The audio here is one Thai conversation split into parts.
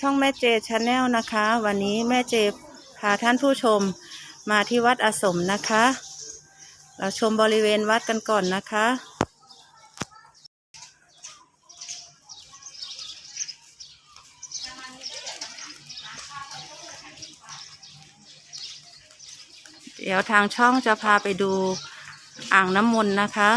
ช่องแม่เจชาแนลนะคะ วันนี้แม่เจพาท่านผู้ชมมาที่วัดอาสมนะคะ เราชมบริเวณวัดกันก่อนนะคะ เดี๋ยวทางช่องจะพาไปดูอ่างน้ำมนต์นะคะ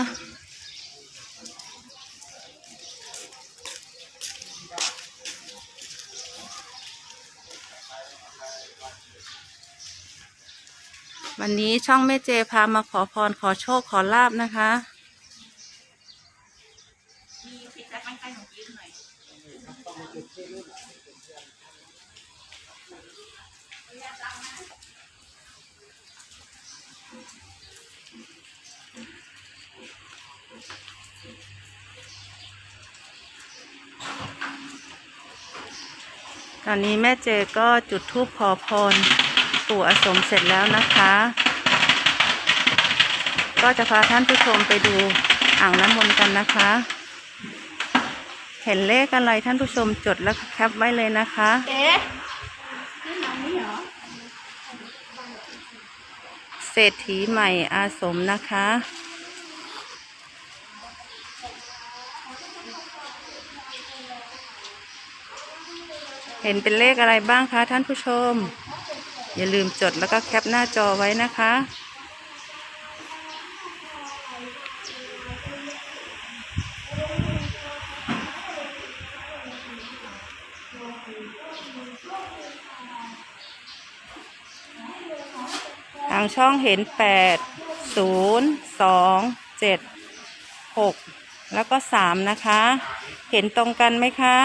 วันนี้ช่องแม่เจพามาขอพรขอโชคขอลาบนะคะตอนนี้แม่เจก็จุดธูปขอพร ปู่อสมเสร็จแล้วนะคะ ก็จะพาท่านผู้ชมไปดูอ่างน้ำมนต์กันนะคะ เห็นเลขอะไรท่านผู้ชมจดแล้วแคปไว้เลยนะคะเอ๊ะนี่มานี่เหรอเศรษฐีใหม่อาสมนะคะเห็นเป็นเลขอะไรบ้างคะท่านผู้ชม อย่าลืมจดแล้วก็แคปหน้าจอไว้นะคะ ทางช่องเห็นแปดศูนย์สองเจ็ดหกแล้วก็สามนะคะ เห็นตรงกันไหมคะ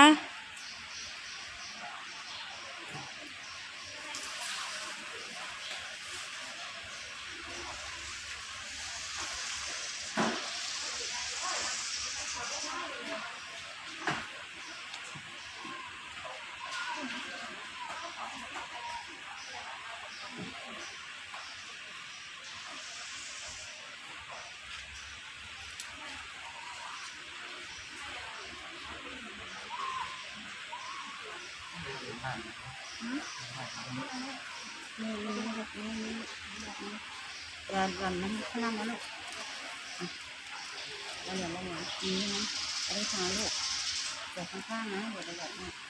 รันรันนั้นข้างล่างนั้นลูกเราอย่าลงหลังนี้นะได้ช้าลูกเดี๋ยวข้างๆนะเดี๋ยวจะแบบนี้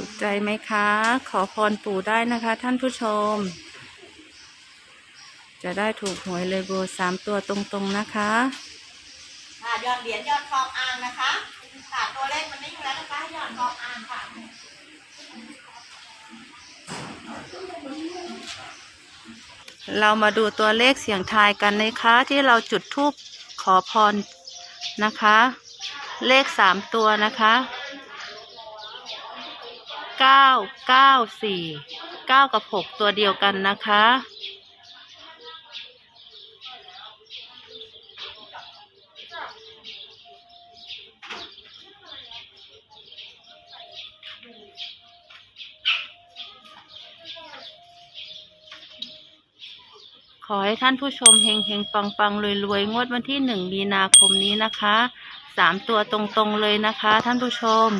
ถูกใจไหมคะ ขอพรปู่ได้นะคะ ท่านผู้ชม จะได้ถูกหวยเลยโบสามตัวตรงๆนะคะค่ะยอดเหรียญยอดทองอ่างนะคะค่ะตัวเลขมันไม่อยู่แล้วนะคะยอดทองอ่างค่ะเรามาดูตัวเลขเสียงทายกันนะคะ ที่เราจุดทูปขอพรนะคะ เลขสามตัวนะคะ เก้าเก้าสี่เก้ากับหกตัวเดียวกันนะคะ ขอให้ท่านผู้ชมเฮงเฮงปังปังรวยรวยงวดวันที่หนึ่งมีนาคมนี้นะคะสามตัวตรงๆเลยนะคะท่านผู้ชม